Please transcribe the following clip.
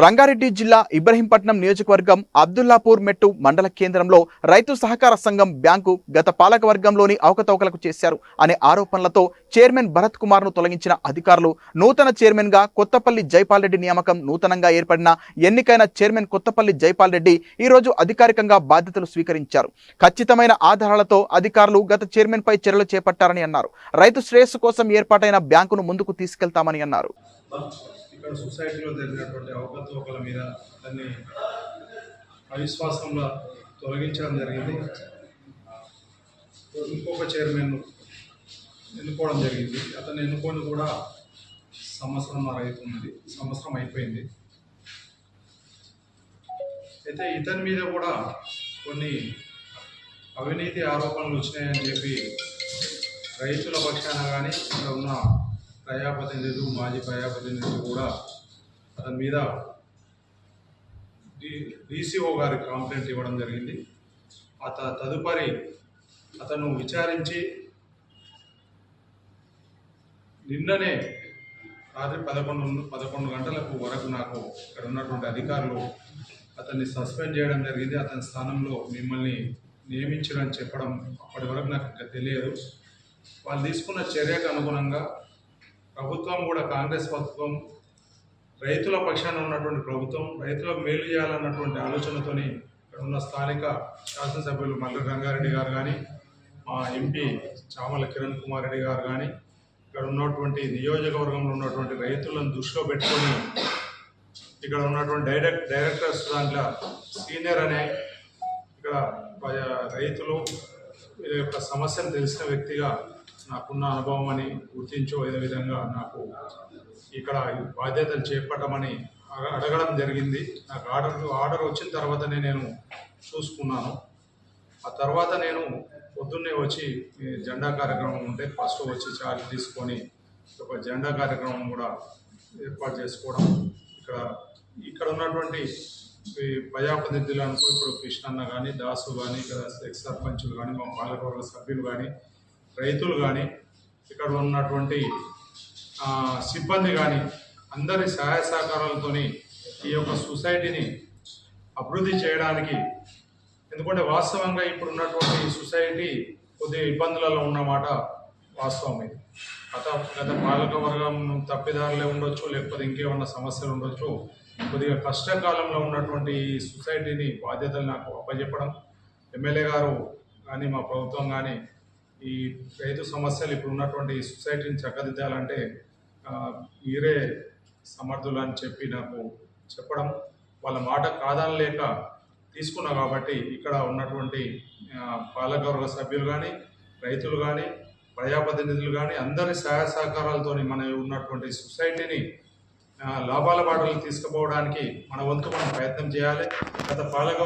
రంగారెడ్డి జిల్లా ఇబ్రహీంపట్నం నియోజకవర్గం అబ్దుల్లాపూర్ మెట్టు మండల కేంద్రంలో రైతు సహకార సంఘం బ్యాంకు గత పాలకవర్గంలోని అవకతవకలకు చేశారు అనే ఆరోపణలతో చైర్మన్ భరత్ కుమార్ను తొలగించిన అధికారులు నూతన చైర్మన్గా కొత్తపల్లి జైపాల్ రెడ్డి నియామకం నూతనంగా ఏర్పడిన ఎన్నికైన చైర్మన్ కొత్తపల్లి జైపాల్ రెడ్డి ఈ రోజు అధికారికంగా బాధ్యతలు స్వీకరించారు. ఖచ్చితమైన ఆధారాలతో అధికారులు గత చైర్మన్పై చర్యలు చేపట్టారని అన్నారు. రైతు శ్రేయస్సు కోసం ఏర్పాటైన బ్యాంకును ముందుకు తీసుకెళ్తామని అన్నారు. ఇక్కడ సొసైటీలో జరిగినటువంటి అవకతవకల మీద దాన్ని అవిశ్వాసంలో తొలగించడం జరిగింది. ఇంకొక చైర్మన్ ఎన్నుకోవడం జరిగింది. అతను ఎన్నుకొని కూడా సంవత్సరం అవుతున్నది సంవత్సరం అయిపోయింది. అయితే ఇతని మీద కూడా కొన్ని అవినీతి ఆరోపణలు వచ్చినాయని చెప్పి రైతుల పక్షాన కానీ ఇక్కడ ఉన్న ప్రజాప్రతినిధులు మాజీ ప్రజాప్రతినిధులు కూడా అతని మీద డి డీసీఓ గారికి కంప్లైంట్ ఇవ్వడం జరిగింది. అత తదుపరి అతను విచారించి నిన్ననే రాత్రి పదకొండు పదకొండు గంటలకు వరకు నాకు ఇక్కడ ఉన్నటువంటి అధికారులు అతన్ని సస్పెండ్ చేయడం జరిగింది. అతని స్థానంలో మిమ్మల్ని నియమించడం చెప్పడం అప్పటి వరకు నాకు ఇంకా తెలియదు. వాళ్ళు తీసుకున్న చర్యకు అనుగుణంగా ప్రభుత్వం కూడా కాంగ్రెస్ ప్రభుత్వం రైతుల పక్షాన ఉన్నటువంటి ప్రభుత్వం రైతులకు మేలు చేయాలన్నటువంటి ఆలోచనతోని ఇక్కడ ఉన్న స్థానిక శాసనసభ్యులు మల్లు రంగారెడ్డి గారు కానీ మా ఎంపీ చామల కిరణ్ కుమార్ రెడ్డి గారు కానీ ఇక్కడ ఉన్నటువంటి నియోజకవర్గంలో ఉన్నటువంటి రైతులను దృష్టిలో పెట్టుకొని ఇక్కడ ఉన్నటువంటి డైరెక్ట్ డైరెక్టర్స్ దాంట్లో సీనియర్ అనే ఇక్కడ రైతులు వీళ్ళ యొక్క సమస్యను తెలిసిన వ్యక్తిగా నాకున్న అనుభవం అని గుర్తించో అదే విధంగా నాకు ఇక్కడ బాధ్యతలు చేపట్టమని అడగడం జరిగింది. నాకు ఆర్డర్ ఆర్డర్ వచ్చిన తర్వాతనే నేను చూసుకున్నాను. ఆ తర్వాత నేను పొద్దున్నే వచ్చి జెండా కార్యక్రమం ఉంటే ఫస్ట్ వచ్చి చార్జ్ తీసుకొని ఒక జెండా కార్యక్రమం కూడా ఏర్పాటు చేసుకోవడం ఇక్కడ ఇక్కడ ఉన్నటువంటి ఈ ప్రజాప్రతినిధులు అనుకో ఇప్పుడు కృష్ణన్న కానీ దాసు కానీ ఇక్కడ ఎక్స్ సర్పంచులు కానీ మా పాలకవర్గ సభ్యులు కానీ రైతులు కానీ ఇక్కడ ఉన్నటువంటి సిబ్బంది కానీ అందరి సహాయ సహకారాలతోని ఈ యొక్క సొసైటీని అభివృద్ధి చేయడానికి ఎందుకంటే వాస్తవంగా ఇప్పుడు ఉన్నటువంటి సొసైటీ కొద్దిగా ఇబ్బందులలో ఉన్నమాట వాస్తవం ఇది గత గత పాలకవర్గం తప్పిదారులే ఉండొచ్చు లేకపోతే ఇంకేమన్నా సమస్యలు ఉండొచ్చు కొద్దిగా కష్టకాలంలో ఉన్నటువంటి ఈ సొసైటీని బాధ్యతలు నాకు అప్పచెప్పడం ఎమ్మెల్యే గారు కానీ మా ప్రభుత్వం కానీ ఈ రైతు సమస్యలు ఇప్పుడు ఉన్నటువంటి సొసైటీని చక్కదిద్దాలంటే మీరే సమర్థులు అని చెప్పి నాకు చెప్పడం వాళ్ళ మాట కాదని లేక తీసుకున్నా కాబట్టి ఇక్కడ ఉన్నటువంటి పాలకవర్గ సభ్యులు కానీ రైతులు కానీ ప్రజాప్రతినిధులు కానీ అందరి సహాయ సహకారాలతో మన ఉన్నటువంటి సొసైటీని లాభాల బాటలు తీసుకుపోవడానికి మన వంతు మనం ప్రయత్నం చేయాలి. గత పాలక